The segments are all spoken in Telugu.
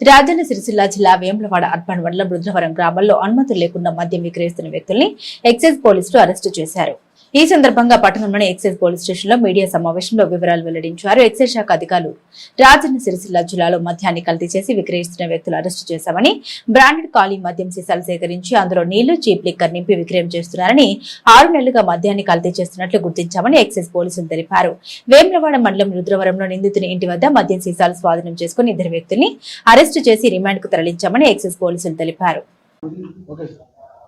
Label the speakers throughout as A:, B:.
A: రాజన్న సిరిసిల్ల జిల్లా వేములవాడ అర్బన్ మండలం రుద్రవరం గ్రామంలో అనుమతులు లేకుండా మద్యం విక్రయిస్తున్న వ్యక్తుల్ని ఎక్సైజ్ పోలీసులు అరెస్టు చేశారు. ఈ సందర్భంగా పట్టణంలోని ఎక్సైజ్ పోలీస్ స్టేషన్లో మీడియా సమావేశంలో వివరాలు వెల్లడించారు. ఎక్సైజ్ శాఖ అధికారులు రాజన్న సిరిసిల్ల జిల్లాలో మద్యాన్ని కల్తీ చేసి విక్రయిస్తున్న వ్యక్తులు అరెస్టు చేశామని బ్రాండెడ్ ఖాళీ మద్యం సీసాలు సేకరించి అందులో నీళ్ళు చీప్ లిక్కర్ నింపి విక్రయం చేస్తున్నారని ఆరు నెలలుగా మద్యాన్ని కల్తీ చేస్తున్నట్లు గుర్తించామని ఎక్సైజ్ పోలీసులు తెలిపారు. వేములవాడ మండలం రుద్రవరంలో నిందితుని ఇంటి వద్ద మద్యం సీసాలు స్వాధీనం చేసుకుని ఇద్దరు వ్యక్తుల్ని అరెస్టు చేసి రిమాండ్కు తరలించామని ఎక్సైజ్ పోలీసులు తెలిపారు.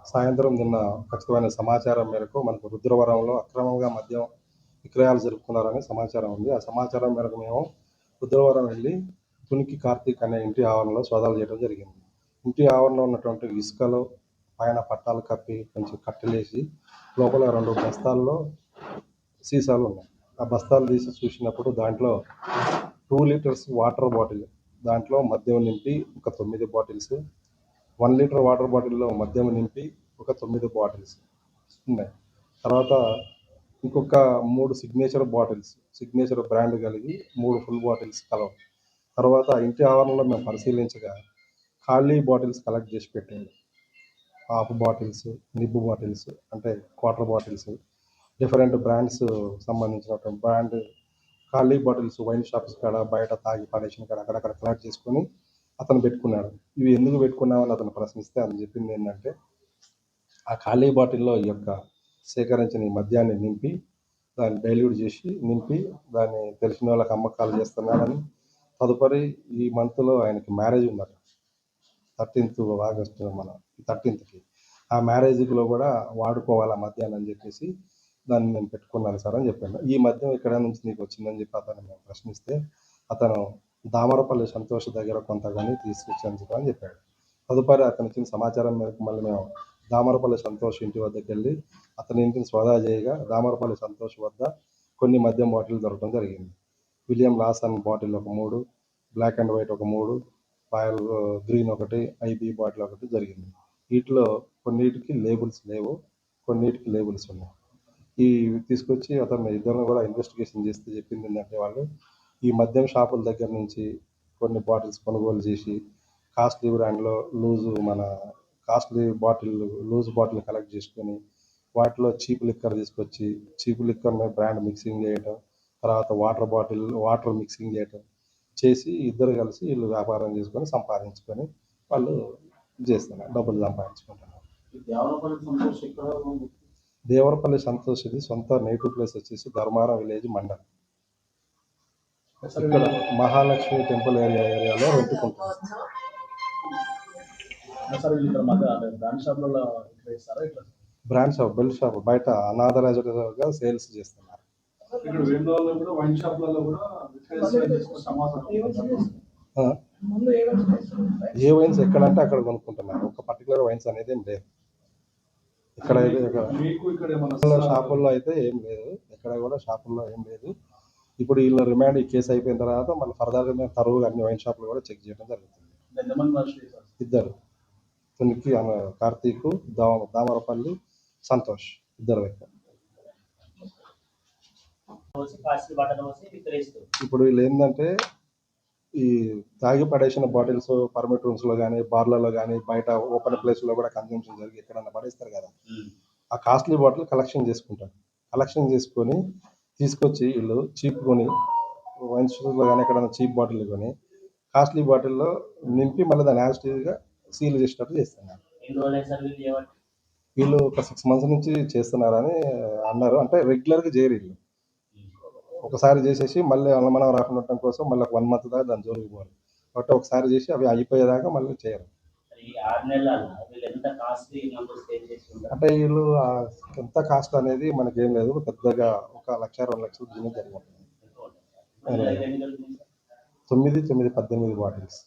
B: సాయంత్రం నిన్న ఖచ్చితమైన సమాచారం మేరకు మనకు రుద్రవరంలో అక్రమంగా మద్యం విక్రయాలు జరుపుకున్నారనే సమాచారం ఉంది. ఆ సమాచారం మేరకు మేము రుద్రవరం వెళ్ళి తునికి కార్తీక్ అనే ఇంటి ఆవరణలో సోదాలు చేయడం జరిగింది. ఇంటి ఆవరణలో ఉన్నటువంటి ఇసుకలో పైన పట్టాలు కప్పి కొంచెం కట్టెలేసి లోపల రెండు బస్తాల్లో సీసాలు ఉన్నాయి. ఆ బస్తాలు తీసి చూసినప్పుడు దాంట్లో టూ లీటర్స్ వాటర్ బాటిల్ దాంట్లో మద్యం నింపి ఒక తొమ్మిది బాటిల్స్ వన్ లీటర్ వాటర్ బాటిల్లో మద్యం నింపి ఒక తొమ్మిది బాటిల్స్ ఉన్నాయి. తర్వాత ఇంకొక మూడు సిగ్నేచర్ బాటిల్స్ సిగ్నేచర్ బ్రాండ్ కలిగి మూడు ఫుల్ బాటిల్స్ కలవు. తర్వాత ఇంటి ఆవరణలో మేము పరిశీలించగా ఖాళీ బాటిల్స్ కలెక్ట్ చేసి పెట్టాము హాఫ్ బాటిల్స్ నిబ్బు బాటిల్స్ అంటే క్వార్టర్ బాటిల్స్ డిఫరెంట్ బ్రాండ్స్ సంబంధించిన బ్రాండ్ ఖాళీ బాటిల్స్ వైన్ షాప్స్ కాడ బయట తాగి పడేసిన కాడ అక్కడక్కడ కలెక్ట్ చేసుకొని అతను పెట్టుకున్నాడు. ఇవి ఎందుకు పెట్టుకున్నామని అతను ప్రశ్నిస్తే అతను చెప్పింది ఏంటంటే ఆ ఖాళీ బాటిల్లో ఈ యొక్క సేకరించిన ఈ మద్యాన్ని నింపి దాన్ని డైల్యూట్ చేసి నింపి దాన్ని తెలిసిన వాళ్ళకి అమ్మకాలు చేస్తున్నాడని తదుపరి ఈ మంత్లో ఆయనకి మ్యారేజ్ ఉందట. థర్టీన్త్ ఆగస్టు మన థర్టీన్త్కి. ఆ మ్యారేజ్లో కూడా వాడుకోవాలి ఆ మద్యాన్ని అని చెప్పేసి దాన్ని నేను పెట్టుకున్నాను సార్ అని చెప్పాను. ఈ మద్యం ఇక్కడ నుంచి నీకు వచ్చిందని చెప్పి అతను మేము ప్రశ్నిస్తే అతను దామరపల్లి సంతోష్ దగ్గర కొంత కానీ తీసుకొచ్చాను అని చెప్పాడు. తదుపరి అతని ఇచ్చిన సమాచారం మేరకు మళ్ళీ మేము దామరపల్లి సంతోష్ ఇంటి వద్దకు వెళ్ళి అతని ఇంటిని సోదా చేయగా దామరపల్లి సంతోష్ వద్ద కొన్ని మద్యం బాటిల్ దొరకడం జరిగింది. విలియం లాసన్ బాటిల్ ఒక మూడు బ్లాక్ అండ్ వైట్ ఒక మూడు పాయల్ గ్రీన్ ఒకటి ఐబీ బాటిల్ ఒకటి జరిగింది. వీటిలో కొన్నిటికి లేబుల్స్ లేవు కొన్నిటికి లేబుల్స్ ఉన్నాయి. ఈ తీసుకొచ్చి అతను ఇద్దరిని కూడా ఇన్వెస్టిగేషన్ చేస్తే చెప్పింది ఏంటంటే వాళ్ళు ఈ మద్యం షాపుల దగ్గర నుంచి కొన్ని బాటిల్స్ కొనుగోలు చేసి కాస్ట్లీ బ్రాండ్లో లూజు మన costly bottle loose bottle collect చేసుకొని వాటిలో చీప్ లిక్కర్ తీసుకొచ్చి చీప్ లిక్కర్ని బ్రాండ్ మిక్సింగ్ చేయటం తర్వాత వాటర్ బాటిల్ వాటర్ మిక్సింగ్ చేయటం చేసి ఇద్దరు కలిసి వీళ్ళు వ్యాపారం చేసుకొని సంపాదించుకొని వాళ్ళు చేస్తున్నారు డబ్బులు సంపాదించుకుంటున్నారు.
C: దేవరపల్లి సంతోష్
B: ఇది సొంత నేటివ్ ప్లేస్ వచ్చేసి ధర్మారం విలేజ్ మండలం. ఇక్కడ మహాలక్ష్మి టెంపుల్ ఏరియా ఏరియాలో
C: సార్ ఇక్కడ మధ్య బ్రాండ్ షాప్లలో ఇక్కడ ఇస్తారా ఇట్లా?
B: బ్రాండ్ షాప్ బెల్ షాప్ బయట అనాథరైజ్డ్గా సేల్స్ చేస్తున్నారు.
C: ఇక్కడ కూడా వైన్ షాప్లలో కూడా
B: ఏ వైన్స్ ఎక్కడంటే అక్కడ కొనుక్కుంటున్నారు. ఒక పర్టికులర్ వైన్స్ అనేది ఏం లేదు. ఇక్కడ షాపుల్లో అయితే ఏం లేదు. ఎక్కడ కూడా షాపుల్లో ఏం లేదు. ఇప్పుడు వీళ్ళ రిమాండ్ ఈ కేసు అయిపోయిన తర్వాత మళ్ళీ ఫర్దర్గా మేము తరువుగా అన్ని వైన్ షాపులు కూడా చెక్ చేయడం జరుగుతుంది. ఇద్దరు. తునికి కార్తీక్ దామ దామరపల్లి సంతోష్ ఇద్దరు వ్యక్తులు. ఇప్పుడు వీళ్ళు ఏంటంటే ఈ తాగి పడేసిన బాటిల్స్ పర్మిట్ రూమ్స్లో కానీ బార్లలో కానీ బయట ఓపెన్ ప్లేస్లో కూడా కన్జంప్షన్ జరిగి ఎక్కడన్నా పడేస్తారు కదా. ఆ కాస్ట్లీ బాటిల్ కలెక్షన్ చేసుకుంటారు. కలెక్షన్ చేసుకొని తీసుకొచ్చి వీళ్ళు చీప్ కొని వైన్ షాప్లో కానీ ఎక్కడైనా చీప్ బాటిల్ కొని కాస్ట్లీ బాటిల్లో నింపి మళ్ళీ దాన్ని యాజిటీవ్గా సీల్ చేసేటట్టు చేస్తున్నారు.
D: వీళ్ళు
B: ఒక సిక్స్ మంత్స్ నుంచి చేస్తున్నారని అన్నారు. అంటే రెగ్యులర్గా చేయరు వీళ్ళు. ఒకసారి చేసేసి మళ్ళీ అనుమానం రాకుండా ఉండటం కోసం మళ్ళీ ఒక వన్ మంత్ దాకా దాని జోలికి పోవాలి కాబట్టి ఒకసారి చేసి అవి అయిపోయేదాకా మళ్ళీ చేయరు. అంటే వీళ్ళు ఎంత కాస్ట్ అనేది మనకి ఏం లేదు. పెద్దగా ఒక లక్ష రెండు లక్షలు
D: దొరుకుతుంది సార్?
B: తొమ్మిది తొమ్మిది పద్దెనిమిది బాటిల్స్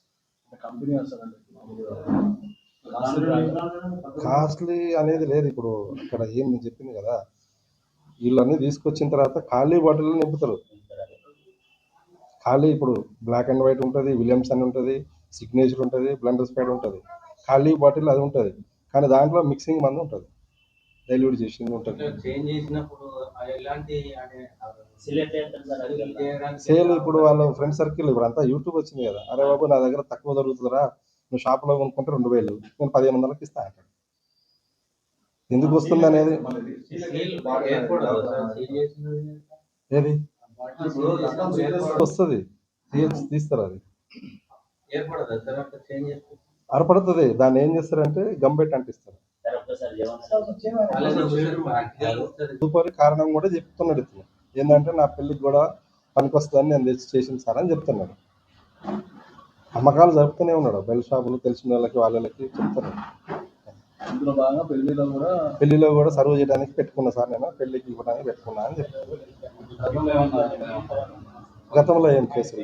B: కాస్ట్లీ అనేది లేదు. ఇప్పుడు ఇక్కడ ఏం నేను చెప్పింది కదా వీళ్ళన్నీ తీసుకొచ్చిన తర్వాత ఖాళీ బాటిల్ నింపుతారు. ఖాళీ ఇప్పుడు బ్లాక్ అండ్ వైట్ ఉంటుంది విలియమ్స్ అని ఉంటుంది సిగ్నేచర్ ఉంటుంది బ్లెండర్ స్పైడ్ ఉంటుంది. ఖాళీ బాటిల్ అది ఉంటుంది. కానీ దాంట్లో మిక్సింగ్ మంది ఉంటుంది. డైల్యూట్ చేసింది ఉంటుంది. సేల్ ఇప్పుడు వాళ్ళ ఫ్రెండ్ సర్కిల్ ఇప్పుడు అంతా యూట్యూబ్ వచ్చింది కదా. అరే బాబు నా దగ్గర తక్కువ దొరుకుతుందిరా. నువ్వు షాప్లో కొనుక్కుంటే రెండు వేలు. నేను పదిహేను వందలకి ఇస్తా అంటాడు. ఎందుకు వస్తుంది అనేది? ఏది. వస్తుంది. తీస్తారు అది. అరపడుతుంది. దాన్ని ఏం చేస్తారంటే గంబెట్ అంటిస్తారు తదుపరి కారణం కూడా చెప్తున్నాడు ఇతను. ఏంటంటే నా పెళ్ళికి కూడా పనికొస్తుందని నేను తెచ్చి చేసిన సార్ అని చెప్తున్నాడు. అమ్మకాలు జరుపుతూనే ఉన్నాడు. బెల్ షాపులు తెలిసిన వాళ్ళకి వాళ్ళకి చెప్తున్నాడు.
C: ఇందులో పెళ్ళిలో కూడా
B: పెళ్ళిలో కూడా సర్వ్ చేయడానికి పెట్టుకున్నా సార్ నేను. పెళ్ళికి ఇవ్వడానికి పెట్టుకున్నా అని చెప్తాను
C: గతంలో
B: ఏం కేసులు